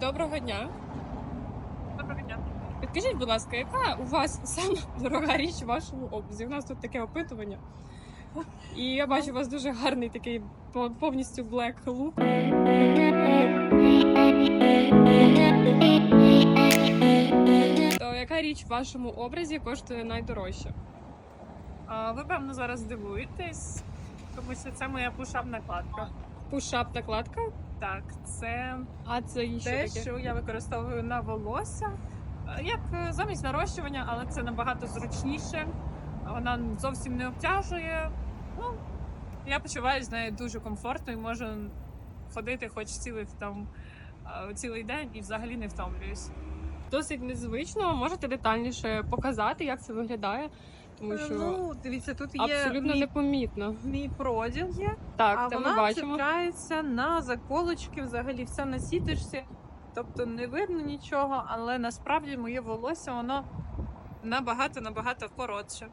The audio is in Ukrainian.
Доброго дня. Доброго дня. Підкажіть, будь ласка, яка у вас сама дорога річ в вашому образі? У нас тут таке опитування. І я бачу, у вас дуже гарний такий повністю black look. То яка річ в вашому образі коштує найдорожче? А, ви певно зараз здивуєтесь, тому що це моя пушап накладка. Пушап накладка? Так, це А це те, таке? що я використовую на волосся, е, як е, замість нарощування, але це набагато зручніше. Вона зовсім не обтяжує. Ну, я почуваюся з нею дуже комфортно і можу ходити хоч цілий там е, цілий день і взагалі не втомлююсь. Досить незвично. Можете детальніше показати, як це виглядає? Тому Е, що Ну, дивіться, тут є абсолютно мій, непомітно. мій проділ є. Так, а ми вона бачимо. чіпляється на заколочки, взагалі все на сіточці. Тобто не видно нічого, але насправді моє волосся воно набагато набагато коротше.